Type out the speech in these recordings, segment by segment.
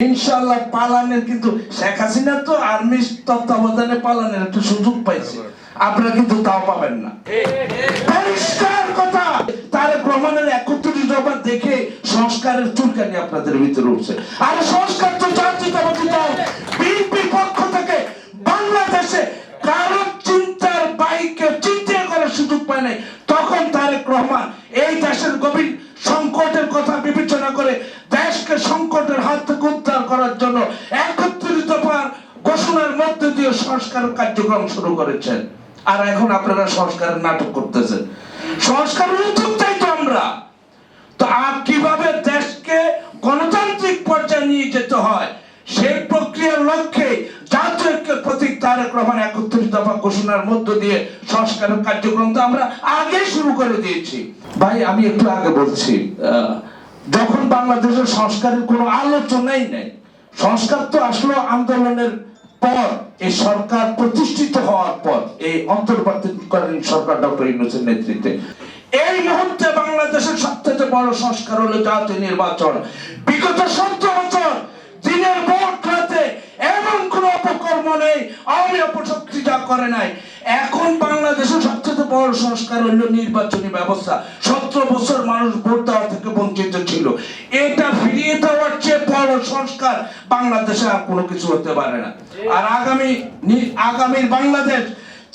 ইনশাল্লাহ পালানের কিন্তু শেখ হাসিনা তো আর্মি তত্ত্বাবধানে পালানের একটা সুযোগ পাইছে। আপনারা কিন্তু তাও পাবেন না। কথা! তার প্রমাণের একত্রিশ দেখে সংস্কারের চুলকানি আপনাদের ভিতরে উঠছে। আর সংস্কার তো বিএনপির পক্ষ থেকে বাংলাদেশে কারও চিন্তার বাইকে চিন্তা করার সুযোগ পায় নাই। তখন তারেক রহমান এই দেশের গভীর সংকটের কথা বিবেচনা করে দেশকে সংকটের হাত থেকে উদ্ধার করার জন্য একত্রিশ দফার ঘোষণার মধ্যে দিয়ে সংস্কার কার্যক্রম শুরু করেছেন। আর এখন আপনারা সংস্কারের নাটক করতেছেন। সংস্কার উদ্যোগ তো আমরা। তো আর কীভাবে দেশকে গণতান্ত্রিক পর্যায়ে নিয়ে যেতে হয়? তারেক রহমান একত্রিশ দফা ঘোষণার মধ্য দিয়ে সংস্কারের কার্যক্রম তো আমরা আগে শুরু করে দিয়েছি। ভাই, আমি একটু আগে বলছি যখন বাংলাদেশের সংস্কারের কোনো আলোচনাই নেই, সংস্কার তো আসলো আন্দোলনের পর, এই সরকার প্রতিষ্ঠিত হওয়ার পর, এই অন্তর্বর্তীকালীন সরকার ডক্টর ইউনুসের নেতৃত্বে। এই মুহূর্তে বাংলাদেশের সবচেয়ে বড় সংস্কার হলো জাতীয় নির্বাচন। বিগত সতেরো বছর দিনের ভোট রাতে এমন কোন অপকর্ম আওয়ামী অপশক্তি যা করে নাই। এখন সবচেয়ে বড় সংস্কার নির্বাচনী ব্যবস্থা। সতেরো বছর মানুষ ভোট দেওয়া থেকে বঞ্চিত ছিল। এটা ফিরিয়ে দেওয়ার চেয়ে বড় সংস্কার বাংলাদেশে আর কোনো কিছু হতে পারে না। আর আগামী আগামীর বাংলাদেশ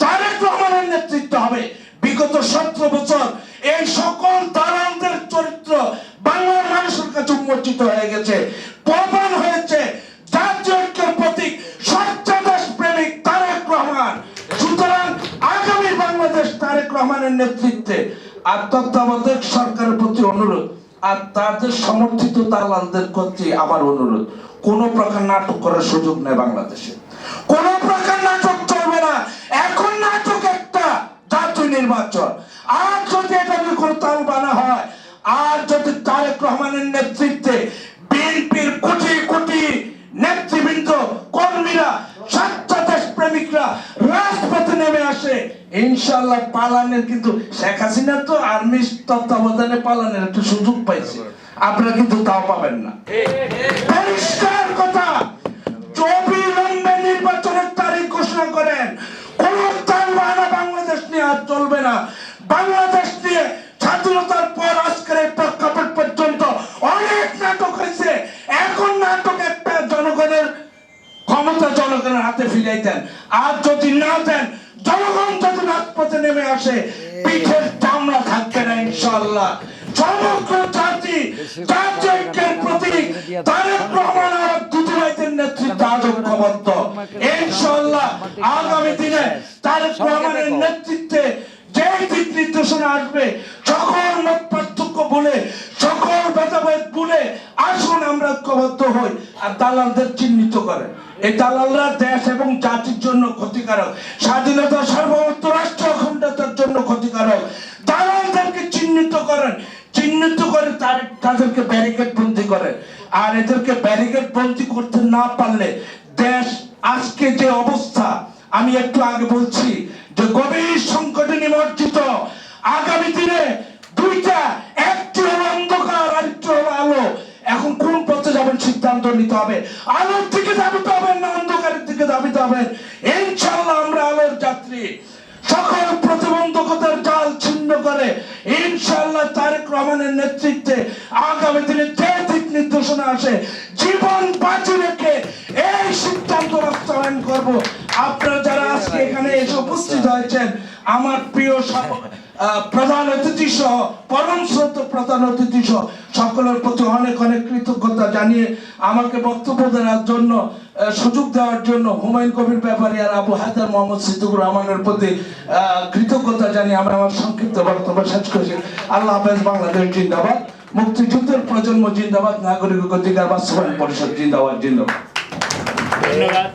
তারেক রহমানের নেতৃত্ব হবে। বিগত সতেরো বছর এই সকল দালালদের চরিত্র বাংলার মানুষের কাছে উন্মোচিত হয়ে গেছে। প্রমাণ হয়েছে বাংলাদেশ তারেক রহমানের নেতৃত্বে আর তত্ত্বাবধায়ক সরকারের প্রতি অনুরোধ আর তাদের সমর্থিত দালালদের প্রতি আমার অনুরোধ, কোন প্রকার নাটক করার সুযোগ নেই বাংলাদেশে। কোন প্রকার নাটক চলবে না। এখন নাটক একটা জাতীয় নির্বাচন। আর যদি এটা নিয়ে কোনো তাল বানা হয়, আর যদি তারেক রহমানের নেতৃত্বে বিএনপির কোটি কোটি নেতৃবৃন্দ ইনশাল্লাহ পালানের কিন্তু শেখ হাসিনা তো আর্মি তত্ত্বাবধানে পালানের একটা সুযোগ পাইছে। আপনারা কিন্তু তাও পাবেন না। পরিষ্কার কথা। নির্বাচনের তারিখ ঘোষণা করেন। কোন বাংলাদেশ নিয়ে আর চলবে না। বাংলাদেশ নিয়ে স্বাধীনতার পর আজকের এই প্রেক্ষাপট পর্যন্ত অনেক নাটক হয়েছে। এখন নাটক একটা জনগণের, ক্ষমতা জনগণের হাতে ফিরিয়ে দেন আর যদি না দেন নেমে আসে, পিঠের চামড়া থাকবে না ইনশাল্লাহ সমগ্র জাতি আর নেতৃত্বে ইনশাল্লাহ আগামী দিনে রহমানের নেতৃত্বে যে দিক নির্দেশনা আসবে, সকল মত পার্থক্য বলে সকল ভেদাভেদ ভুলে আসুন আমরা ঐক্যবদ্ধ হই। আর দালালদের চিহ্নিত করেন এই দালালরা দেশ এবং জাতির জন্য ক্ষতিকারক, স্বাধীনতা সার্বভৌমত্ব রাষ্ট্র অখণ্ডতার জন্য ক্ষতিকারক। দালালদেরকে চিহ্নিত করেন, চিহ্নিত করে তার তাদেরকে ব্যারিকেড বন্দি করেন। আর এদেরকে ব্যারিকেড বন্দি করতে না পারলে দেশ আজকে যে অবস্থা, আমি একটু আগে বলছি যে গভীর সংকটে নিমজ্জিত আগামী দিনে দুইটা একটি সিদ্ধান্ত নিতে হবে। আলোর দিকে যাবিতে হবে না, অন্ধকারের দিকে যাবিতে হবে ইনশাল্লাহ আমরা আলোর যাত্রী। সকল প্রতিবন্ধকতার জাল ছিন্ন করে ইনশাল্লাহ তারেক রহমানের নেতৃত্বে আগামী দিনে যে দিক নির্দেশনা আসে, জীবন বাজি রেখে এই সিদ্ধান্ত বাস্তবায়ন করব। আপনারা যারা আজকে এখানে এসে উপস্থিত হয়েছেন আমার প্রিয় প্রধান অতিথি সহ, পরম শ্রদ্ধ প্রধান অতিথি সহ, সকলের প্রতি অনেক অনেক কৃতজ্ঞতা জানিয়ে আমাকে বক্তব্য দেওয়ার জন্য সুযোগ দেওয়ার জন্য হুমায়ুন কবির ব্যাপারী আর আবু হায়দার মোহাম্মদ সিদ্দিকুর রহমানের প্রতি কৃতজ্ঞতা জানিয়ে আমি আমার সংক্ষিপ্ত বক্তব্য শেষ করছি। আল্লাহ হাফেজ, বাংলাদেশ জিন্দাবাদ। মুক্তিযুদ্ধের প্রজন্ম জিন্দাবাদ, নাগরিক অধিকার বাস্তবায়ন পরিষদ জিন্দাবাদ জিন্দাবাদ। ধন্যবাদ।